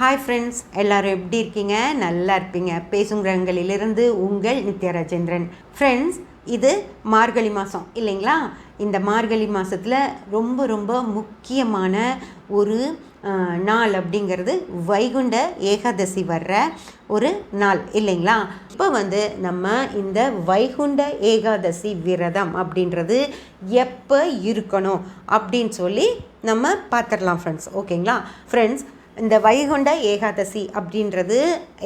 Hi friends எல்லாரும் எப்படி இருக்கீங்க? நல்லா இருப்பீங்க. பேசுங்கிறவங்களிலிருந்து உங்கள் நித்யராஜேந்திரன். ஃப்ரெண்ட்ஸ் இது மார்கழி மாதம் இல்லைங்களா? இந்த மார்கழி மாதத்தில் ரொம்ப ரொம்ப முக்கியமான ஒரு நாள் அப்படிங்கிறது வைகுண்ட ஏகாதசி வர்ற ஒரு நாள் இல்லைங்களா? இப்போ வந்து நம்ம இந்த வைகுண்ட ஏகாதசி விரதம் அப்படின்றது எப்போ இருக்கணும் அப்படின்னு சொல்லி நம்ம பார்த்துடலாம் ஃப்ரெண்ட்ஸ் ஓகேங்களா ஃப்ரெண்ட்ஸ் இந்த வைகுண்ட ஏகாதசி அப்படின்றது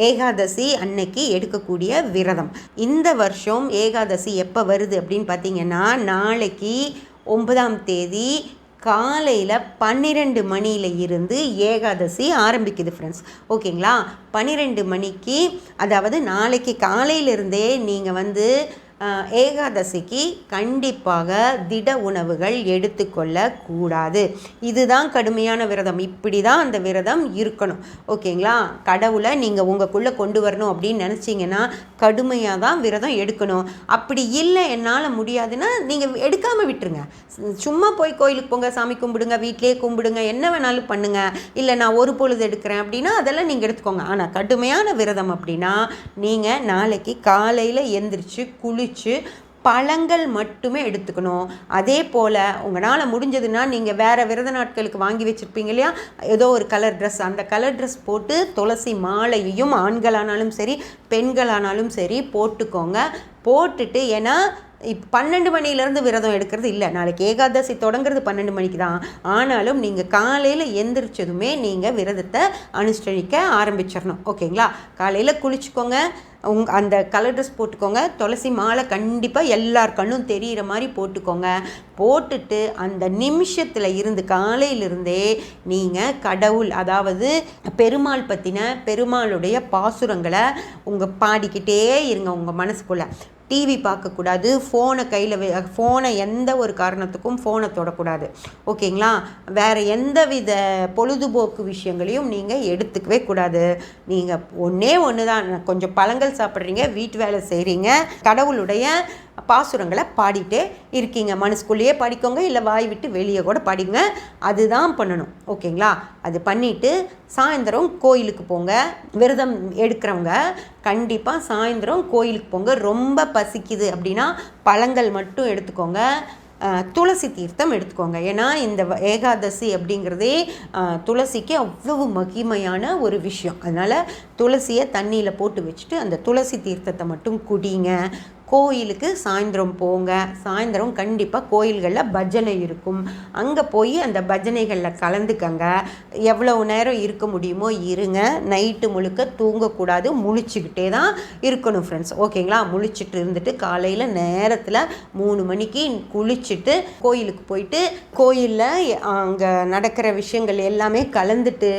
ஏகாதசி அன்னைக்கு எடுக்கக்கூடிய விரதம். இந்த வருஷம் ஏகாதசி எப்போ வருது அப்படின்னு பார்த்தீங்கன்னா நாளைக்கு ஒன்பதாம் தேதி காலையில் பன்னிரெண்டு மணியில் இருந்து ஏகாதசி ஆரம்பிக்குது ஃப்ரெண்ட்ஸ் ஓகேங்களா பன்னிரெண்டு மணிக்கு அதாவது நாளைக்கு காலையிலிருந்தே நீங்கள் வந்து ஏகாதசிக்கு கண்டிப்பாக திட உணவுகள் எடுத்துக்கொள்ளக்கூடாது. இதுதான் கடுமையான விரதம். இப்படி தான் அந்த விரதம் இருக்கணும். ஓகேங்களா? கடவுளை நீங்கள் உங்களுக்குள்ளே கொண்டு வரணும் அப்படின்னு நினச்சிங்கன்னா கடுமையாக தான் விரதம் எடுக்கணும். அப்படி இல்லை என்னால் முடியாதுன்னா நீங்கள் எடுக்காமல் விட்டுருங்க. சும்மா போய் கோயிலுக்கு போங்க சாமி கும்பிடுங்க வீட்டிலே கும்பிடுங்க என்ன வேணாலும் பண்ணுங்க. இல்லை நான் ஒரு பொழுது எடுக்கிறேன் அப்படின்னா அதெல்லாம் நீங்கள் எடுத்துக்கோங்க. ஆனால் கடுமையான விரதம் அப்படின்னா நீங்கள் நாளைக்கு காலையில் எந்திரிச்சு குளிச்சு பழங்கள் மட்டுமே எடுத்துக்கணும். அதே போல் உங்களால் முடிஞ்சதுன்னா நீங்கள் வேறு விரத நாட்களுக்கு வாங்கி வச்சுருப்பீங்க இல்லையா? ஏதோ ஒரு கலர் ட்ரெஸ் அந்த கலர் ட்ரெஸ் போட்டு துளசி மாலையையும் ஆண்களானாலும் சரி பெண்களானாலும் சரி போட்டுக்கோங்க. போட்டுட்டு ஏன்னா இப்போ பன்னெண்டு மணிலேருந்து விரதம் எடுக்கிறது இல்லை. நாளைக்கு ஏகாதசி தொடங்குறது பன்னெண்டு மணிக்கு தான். ஆனாலும் நீங்கள் காலையில் எந்திரிச்சதுமே நீங்கள் விரதத்தை அனுஷ்டிக்க ஆரம்பிச்சிடணும் ஓகேங்களா? காலையில் குளிச்சுக்கோங்க. உங் அந்த கலர் ட்ரெஸ் போட்டுக்கோங்க. துளசி மாலை கண்டிப்பாக எல்லார் கண்ணும் தெரிகிற மாதிரி போட்டுக்கோங்க. போட்டுட்டு அந்த நிமிஷத்தில் இருந்து காலையிலிருந்தே நீங்கள் கடவுள் அதாவது பெருமாள் பற்றின பெருமாளுடைய பாசுரங்களை உங்கள் பாடிக்கிட்டே இருங்க உங்கள் மனசுக்குள்ளே. டிவி பார்க்கக்கூடாது ஃபோனை கையில் ஃபோனை எந்த ஒரு காரணத்துக்கும் ஃபோனை தொடக்கூடாது. ஓகேங்களா? வேறு எந்த வித பொழுதுபோக்கு விஷயங்களையும் நீங்கள் எடுத்துக்கவே கூடாது. நீங்கள் ஒன்றே ஒன்று தான் கொஞ்சம் பழங்கள் சாப்பிட்றீங்க வீட்டு வேலை செய்கிறீங்க கடவுளுடைய பாசுரங்களை பாடிட்டே இருக்கீங்க. மனசுக்குள்ளேயே படிக்கோங்க இல்லை வாய் விட்டு வெளியே கூட படிங்க. அதுதான் பண்ணணும். ஓகேங்களா? அது பண்ணிவிட்டு சாயந்தரம் கோயிலுக்கு போங்க. விரதம் எடுக்கிறவங்க கண்டிப்பாக சாயந்தரம் கோயிலுக்கு போங்க. ரொம்ப பசிக்குது அப்படின்னா பழங்கள் மட்டும் எடுத்துக்கோங்க. துளசி தீர்த்தம் எடுத்துக்கோங்க. ஏன்னா இந்த வ- ஏகாதசி அப்படிங்கிறதே துளசிக்கு அவ்வளவு மகிமையான ஒரு விஷயம். அதனால் துளசியை தண்ணியில் போட்டு வச்சுட்டு அந்த துளசி தீர்த்தத்தை மட்டும் குடிங்க. கோயிலுக்கு சாயந்தரம் போங்க. சாயந்தரம் கண்டிப்பாக கோயில்களில் பஜனை இருக்கும். அங்கே போய் அந்த பஜனைகளில் கலந்துக்கங்க. எவ்வளவு நேரம் இருக்க முடியுமோ இருங்க. நைட்டு முழுக்க தூங்கக்கூடாது. முழிச்சுக்கிட்டே தான் இருக்கணும் ஃப்ரெண்ட்ஸ் ஓகேங்களா? முழிச்சிட்டு இருந்துட்டு காலையில் நேரத்தில் மூணு மணிக்கு குளிச்சுட்டு கோயிலுக்கு போயிட்டு கோயிலில் அங்கே நடக்கிற விஷயங்கள் எல்லாமே கலந்துட்டு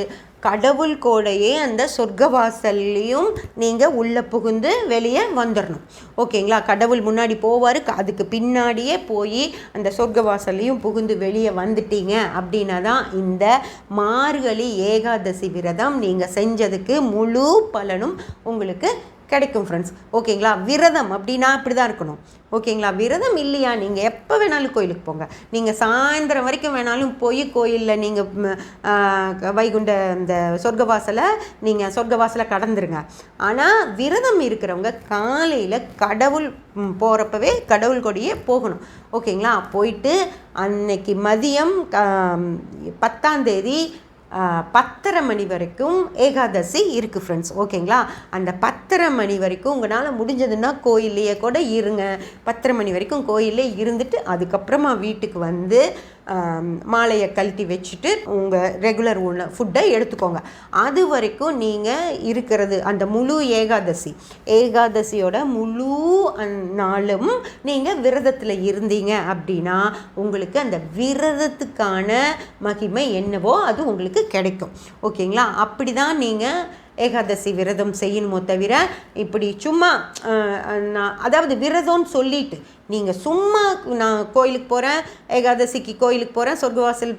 கடவுள் கோடையே அந்த சொர்க்கவாசல்லையும் நீங்கள் உள்ளே புகுந்து வெளியே வந்துடணும் ஓகேங்களா? கடவுள் முன்னாடி போவார் அதுக்கு பின்னாடியே போய் அந்த சொர்க்கவாசல்லையும் புகுந்து வெளியே வந்துட்டீங்க அப்படின்னா தான் இந்த மார்கழி ஏகாதசி விரதம் நீங்கள் செஞ்சதுக்கு முழு பலனும் உங்களுக்கு கிடைக்கும் ஃப்ரெண்ட்ஸ் ஓகேங்களா விரதம் அப்படின்னா அப்படி தான் இருக்கணும். ஓகேங்களா விரதம் இல்லையா? நீங்கள் எப்போ வேணாலும் கோயிலுக்கு போங்க. நீங்கள் சாயந்தரம் வரைக்கும் வேணாலும் போய் கோயிலில் நீங்கள் வைகுண்ட இந்த சொர்க்கவாசலை நீங்கள் சொர்க்கவாசலை கடந்துருங்க. ஆனால் விரதம் இருக்கிறவங்க காலையில் கடவுள் போகிறப்பவே கடவுள் கொடியே போகணும். ஓகேங்களா போயிட்டு அன்னைக்கு மதியம் பத்தாம் தேதி பத்தரை மணி வரைக்கும் ஏகாதசி இருக்குது ஃப்ரெண்ட்ஸ் ஓகேங்களா? அந்த பத்தரை மணி வரைக்கும் உங்களால் முடிஞ்சதுன்னா கோயில்லையே கூட இருங்க. பத்தரை மணி வரைக்கும் கோயிலே இருந்துட்டு அதுக்கப்புறமா வீட்டுக்கு வந்து மாலையை கழட்டி வச்சுட்டு உங்கள் ரெகுலர் உண ஃபுட்டை எடுத்துக்கோங்க. அது வரைக்கும் நீங்கள் இருக்கிறது அந்த முழு ஏகாதசி. ஏகாதசியோட முழு அந்- நாளும் நீங்கள் விரதத்தில் இருந்தீங்க அப்படின்னா உங்களுக்கு அந்த விரதத்துக்கான மகிமை என்னவோ அது உங்களுக்கு கிடைக்கும். ஓகேங்களா? அப்படி தான் நீங்கள் ஏகாதசி விரதம் செய்யணுமோ தவிர இப்படி சும்மா நான் அதாவது விரதம்னு சொல்லிட்டு நீங்கள் சும்மா நான் கோயிலுக்கு போகிறேன் ஏகாதசிக்கு கோயிலுக்கு போகிறேன் சொர்க்கவாசல்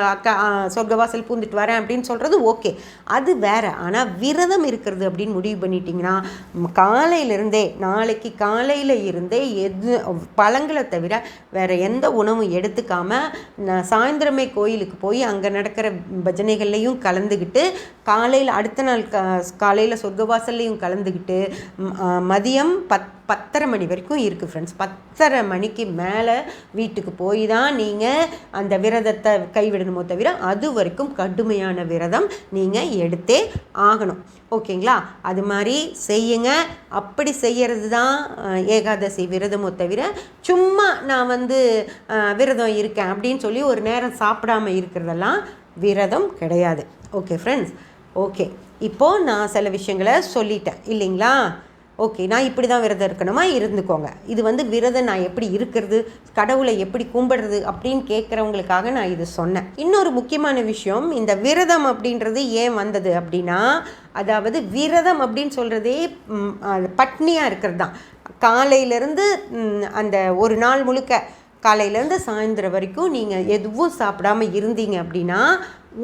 அக்கா சொர்க்கவாசல் பூந்துட்டு வரேன் அப்படின்னு சொல்கிறது ஓகே. அது வேறு. ஆனால் விரதம் இருக்கிறது அப்படின்னு முடிவு பண்ணிட்டீங்கன்னா காலையிலிருந்தே நாளைக்கு காலையில் இருந்தே எது பழங்களை தவிர வேறு எந்த உணவும் எடுத்துக்காமல் நான் சாயந்தரமே கோயிலுக்கு போய் அங்கே நடக்கிற பஜனைகள்லையும் கலந்துக்கிட்டு காலையில் அடுத்த நாள் கா காலையில் சொர்க்கவாசல்லையும் கலந்துக்கிட்டு மதியம் பத் பத்தரை மணி வரைக்கும் இருக்குது ஃப்ரெண்ட்ஸ் பத்தரை மணிக்கு மேலே வீட்டுக்கு போய் தான் நீங்கள் அந்த விரதத்தை கைவிடணுமோ தவிர அது வரைக்கும் கடுமையான விரதம் நீங்கள் எடுத்தே ஆகணும். ஓகேங்களா? அது மாதிரி செய்யுங்க. அப்படி செய்கிறது தான் ஏகாதசி விரதமோ தவிர சும்மா நான் வந்து விரதம் இருக்கேன் அப்படின்னு சொல்லி ஒரு நேரம் சாப்பிடாம இருக்கிறதெல்லாம் விரதம் கிடையாது. Okay friends okay. இப்போது நான் சில விஷயங்களை சொல்லிட்டேன். இல்லைங்களா? ஓகே. நான் இப்படி தான் விரதம் இருக்கணுமா? இருந்துக்கோங்க. இது வந்து விரதம் நான் எப்படி இருக்கிறது? கடவுளை எப்படி கும்பிடுறது? அப்படின்னு கேட்குறவங்களுக்காக நான் இது சொன்னேன். இன்னொரு முக்கியமான விஷயம் இந்த விரதம் அப்படின்றது ஏன் வந்தது அப்படின்னா அதாவது விரதம் அப்படின்னு சொல்கிறதே பட்னியாக இருக்கிறது தான் காலையிலேருந்து அந்த ஒரு நாள் முழுக்க காலையிலேருந்து சாயந்தரம் வரைக்கும் நீங்கள் எதுவும் சாப்பிடாம இருந்தீங்க அப்படின்னா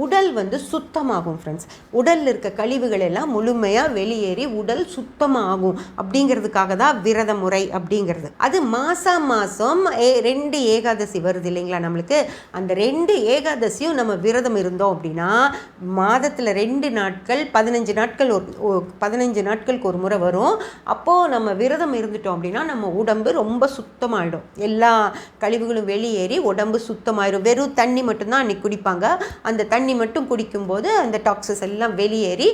உடல் வந்து சுத்தமாகும் ஃப்ரெண்ட்ஸ் உடலில் இருக்க கழிவுகள் எல்லாம் முழுமையாக வெளியேறி உடல் சுத்தமாகும் அப்படிங்கிறதுக்காக தான் விரத முறை அப்படிங்கிறது. அது மாதம் மாதம் ஏ ரெண்டு ஏகாதசி வருது இல்லைங்களா நம்மளுக்கு? அந்த ரெண்டு ஏகாதசியும் நம்ம விரதம் இருந்தோம் அப்படின்னா மாதத்தில் ரெண்டு நாட்கள் பதினஞ்சு நாட்கள் ஒரு பதினஞ்சு நாட்களுக்கு ஒரு முறை வரும். அப்போது நம்ம விரதம் இருந்துட்டோம் அப்படின்னா நம்ம உடம்பு ரொம்ப சுத்தமாகிடும் எல்லா கழிவுகளும் வெளியேறி உடம்பு சுத்தமாயிடும் வெறும் தண்ணி மட்டும்தான் அன்னைக்கு குடிப்பாங்க. அந்த தண்ணி தண்ணி மட்டும் குடிக்கும்போது அந்த டாக்ஸஸ் எல்லாம் வெளியேறி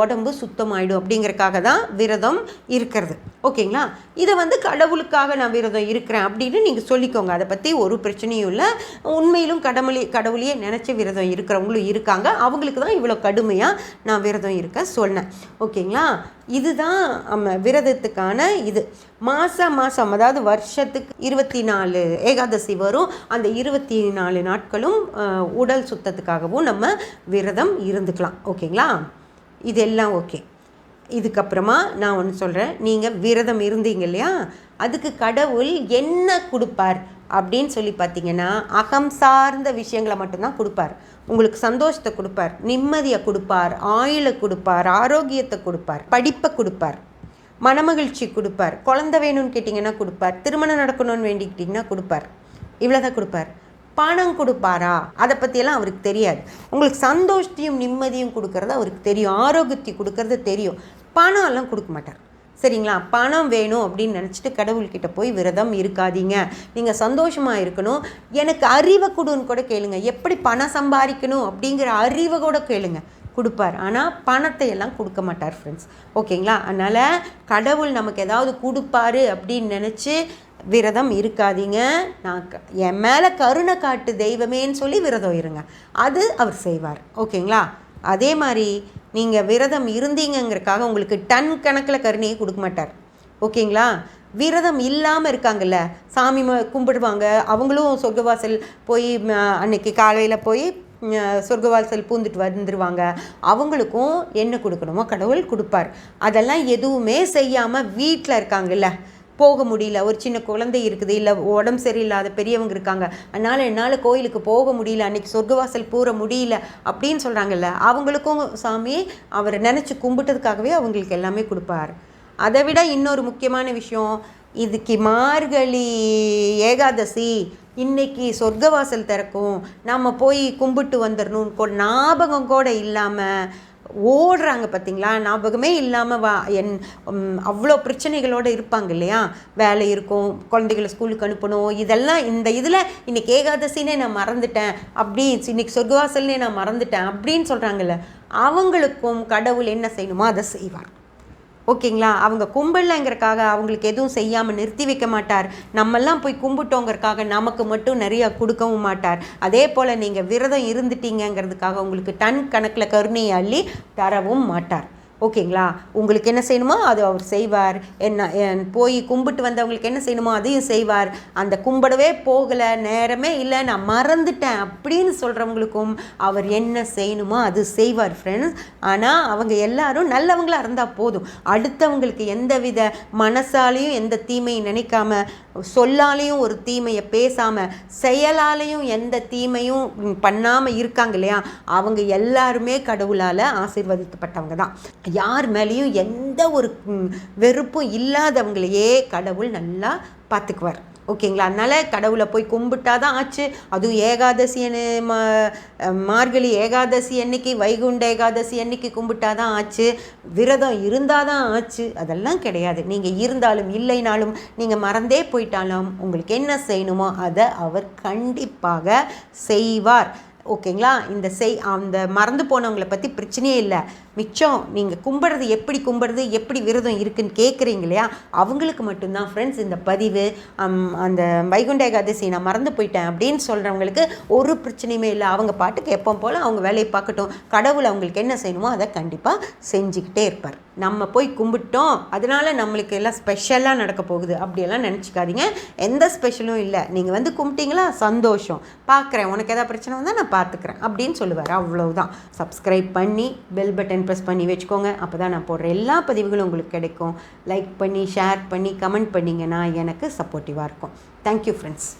உடம்பு சுத்தமாயிடும் அப்படிங்கிறக்காக தான் விரதம் இருக்கிறது. ஓகேங்களா? இதை வந்து கடவுளுக்காக நான் விரதம் இருக்கிறேன் அப்படின்னு நீங்கள் சொல்லிக்கோங்க. அதை பற்றி ஒரு பிரச்சனையும் இல்லை. உண்மையிலும் கடவுளே கடவுளையே நினச்ச விரதம் இருக்கிறவங்களும் இருக்காங்க. அவங்களுக்கு தான் இவ்வளோ கடுமையாக நான் விரதம் இருக்க சொன்னேன். ஓகேங்களா? இதுதான் நம்ம விரதத்துக்கான இது. மாதம் மாதம் அதாவது வருஷத்துக்கு இருபத்தி நாலு ஏகாதசி வரும். அந்த இருபத்தி நாலு நாட்களும் உடல் சுத்தத்துக்காகவும் நம்ம விரதம் இருந்துக்கலாம். ஓகேங்களா? இதெல்லாம் ஓகே. இதுக்கப்புறமா நான் ஒன்று சொல்கிறேன் நீங்கள் விரதம் இருந்தீங்க இல்லையா? அதுக்கு கடவுள் என்ன கொடுப்பார் அப்படின்னு சொல்லி பார்த்தீங்கன்னா அகம் சார்ந்த விஷயங்களை மட்டும்தான் கொடுப்பார். உங்களுக்கு சந்தோஷத்தை கொடுப்பார் நிம்மதியை கொடுப்பார் ஆயுளை கொடுப்பார் ஆரோக்கியத்தை கொடுப்பார் படிப்பை கொடுப்பார் மனமகிழ்ச்சி கொடுப்பார் குழந்த வேணும்னு கேட்டிங்கன்னா கொடுப்பார் திருமணம் நடக்கணும்னு வேண்டிக்கிட்டிங்கன்னா கொடுப்பார். இவ்வளோதான் கொடுப்பார். பணம் கொடுப்பாரா? அதை பற்றியெல்லாம் அவருக்கு தெரியாது. உங்களுக்கு சந்தோஷத்தையும் நிம்மதியும் கொடுக்கறது அவருக்கு தெரியும். ஆரோக்கியத்தை கொடுக்கறது தெரியும். பணம் எல்லாம் கொடுக்க மாட்டார். சரிங்களா? பணம் வேணும் அப்படின்னு நினச்சிட்டு கடவுள்கிட்ட போய் விரதம் இருக்காதீங்க. நீங்கள் சந்தோஷமாக இருக்கணும். எனக்கு அறிவை கொடுன்னு கூட கேளுங்க. எப்படி பணம் சம்பாதிக்கணும் அப்படிங்கிற அறிவை கூட கேளுங்க. கொடுப்பார். ஆனால் பணத்தை எல்லாம் கொடுக்க மாட்டார் ஃப்ரெண்ட்ஸ் ஓகேங்களா அதனால் கடவுள் நமக்கு ஏதாவது கொடுப்பாரு அப்படின்னு நினச்சி விரதம் இருக்காதீங்க. நான் க- என் மேலே கருணை காட்டு தெய்வமேன்னு சொல்லி விரதம் இருங்க. அது அவர் செய்வார். ஓகேங்களா? அதே மாதிரி நீங்கள் விரதம் இருந்தீங்கங்கிறக்காக உங்களுக்கு டன் கணக்கில் கருணையை கொடுக்க மாட்டார். ஓகேங்களா? விரதம் இல்லாமல் இருக்காங்கல்ல சாமி ம- கும்பிடுவாங்க. அவங்களும் சொர்க்கவாசல் போய் அன்னைக்கு காலையில் போய் சொர்க்கவாசல் பூந்துட்டு வந்துருவாங்க. அவங்களுக்கும் என்ன கொடுக்கணுமோ கடவுள் கொடுப்பார். அதெல்லாம் எதுவுமே செய்யாமல் வீட்டில் இருக்காங்கல்ல போக முடியல. ஒரு சின்ன குழந்தை இருக்குது இல்லை உடம்பு சரியில்லாத பெரியவங்க இருக்காங்க. அதனால் என்னால் கோயிலுக்கு போக முடியல. அன்னைக்கு சொர்க்கவாசல் பூர முடியல அப்படின்னு சொல்கிறாங்கல்ல அவங்களுக்கும் சாமி அவரை நினச்சி கும்பிட்டதுக்காகவே அவங்களுக்கு எல்லாமே கொடுப்பார். அதை விட இன்னொரு முக்கியமான விஷயம் இதுக்கு மார்கழி ஏகாதசி இன்னைக்கு சொர்க்கவாசல் திறக்கும். நம்ம போய் கும்பிட்டு வந்துடணும் ஞாபகம் கூட இல்லாமல் ஓடுறாங்க பார்த்தீங்களா ஞாபகமே இல்லாமல் வா என் அவ்வளோ பிரச்சனைகளோடு இருப்பாங்க இல்லையா? வேலை இருக்கும் குழந்தைகளை ஸ்கூலுக்கு அனுப்பணும் இதெல்லாம் இந்த இதில் இன்றைக்கி ஏகாதசினே நான் மறந்துட்டேன். அப்படி இன்னைக்கு சொர்க்கவாசல்னே நான் மறந்துட்டேன் அப்படின்னு சொல்கிறாங்கல்ல அவங்களுக்கும் கடவுள் என்ன செய்யணுமோ அதை செய்வார். ஓகேங்களா? அவங்க கும்பலங்கிறக்காக அவங்களுக்கு எதுவும் செய்யாமல் நிறுத்தி வைக்க மாட்டார். நம்மெல்லாம் போய் கும்பிட்டோங்கிறக்காக நமக்கு மட்டும் நிறையா கொடுக்கவும் மாட்டார். அதே போல் நீங்கள் விரதம் இருந்துட்டீங்கங்கிறதுக்காக உங்களுக்கு டன் கணக்கில் கருணையை அள்ளி தரவும் மாட்டார். ஓகேங்களா? உங்களுக்கு என்ன செய்யணுமோ அது அவர் செய்வார். என்ன என் போய் கும்பிட்டு வந்தவங்களுக்கு என்ன செய்யணுமோ அதையும் செய்வார். அந்த கும்பிடவே போகலை நேரமே இல்லை நான் மறந்துட்டேன் அப்படின்னு சொல்கிறவங்களுக்கும் அவர் என்ன செய்யணுமோ அது செய்வார் ஃப்ரெண்ட்ஸ் ஆனால் அவங்க எல்லாரும் நல்லவங்களாக இருந்தால் போதும். அடுத்தவங்களுக்கு எந்தவித மனசாலையும் எந்த தீமையும் நினைக்காம சொல்லாலையும் ஒரு தீமையை பேசாமல் செயலாலையும் எந்த தீமையும் பண்ணாமல் இருக்காங்க இல்லையா? அவங்க எல்லாருமே கடவுளால் ஆசீர்வதிக்கப்பட்டவங்க தான். யார் மேலேயும் எந்த ஒரு வெறுப்பும் இல்லாதவங்களையே கடவுள் நல்லா பார்த்துக்குவார். ஓகேங்களா? அதனால் கடவுளை போய் கும்பிட்டா தான் ஆச்சு. அதுவும் ஏகாதசி ம- மார்கழி ஏகாதசி அன்னைக்கு வைகுண்ட ஏகாதசி அன்னைக்கு கும்பிட்டா தான் ஆச்சு. விரதம் இருந்தால் தான் ஆச்சு. அதெல்லாம் கிடையாது. நீங்கள் இருந்தாலும் இல்லைனாலும் நீங்கள் மறந்தே போயிட்டாலும் உங்களுக்கு என்ன செய்யணுமோ அதை அவர் கண்டிப்பாக செய்வார். ஓகேங்களா? இந்த செய் அந்த மறந்து போனவங்களை பற்றி பிரச்சனையே இல்லை. மிச்சம் நீங்கள் கும்பிட்றது எப்படி கும்பிட்றது எப்படி விரதம் இருக்குன்னு கேட்குறீங்க இல்லையா? அவங்களுக்கு மட்டும்தான் ஃப்ரெண்ட்ஸ் இந்த பதிவு அம், அந்த வைகுண்ட ஏகாதசி நான் மறந்து போயிட்டேன் அப்படின்னு சொல்கிறவங்களுக்கு ஒரு பிரச்சனையுமே இல்லை. அவங்க பாட்டுக்கு எப்போ போல் அவங்க வேலையை பார்க்கட்டும். கடவுள் அவங்களுக்கு என்ன செய்யணுமோ அதை கண்டிப்பாக செஞ்சுக்கிட்டே இருப்பார். நம்ம போய் கும்பிட்டோம் அதனால நம்மளுக்கு எல்லாம் ஸ்பெஷலாக நடக்க போகுது. அப்படியெல்லாம் நினச்சிக்காதீங்க. எந்த ஸ்பெஷலும் இல்லை. நீங்கள் வந்து கும்பிட்டீங்களா? சந்தோஷம். பார்க்குறேன் உனக்கு எதாவது பிரச்சனை வந்தால் நான் பார்த்துக்கிறேன் அப்படின்னு சொல்லுவார். அவ்வளோதான் சப்ஸ்கிரைப் பண்ணி பெல் பட்டன் ப்ரெஸ் பண்ணி வச்சுக்கோங்க. அப்போ தான் நான் போடுற எல்லா பதிவுகளும் உங்களுக்கு கிடைக்கும். லைக் பண்ணி ஷேர் பண்ணி கமெண்ட் பண்ணிங்கன்னா எனக்கு சப்போர்ட்டிவாக இருக்கும். Thank you friends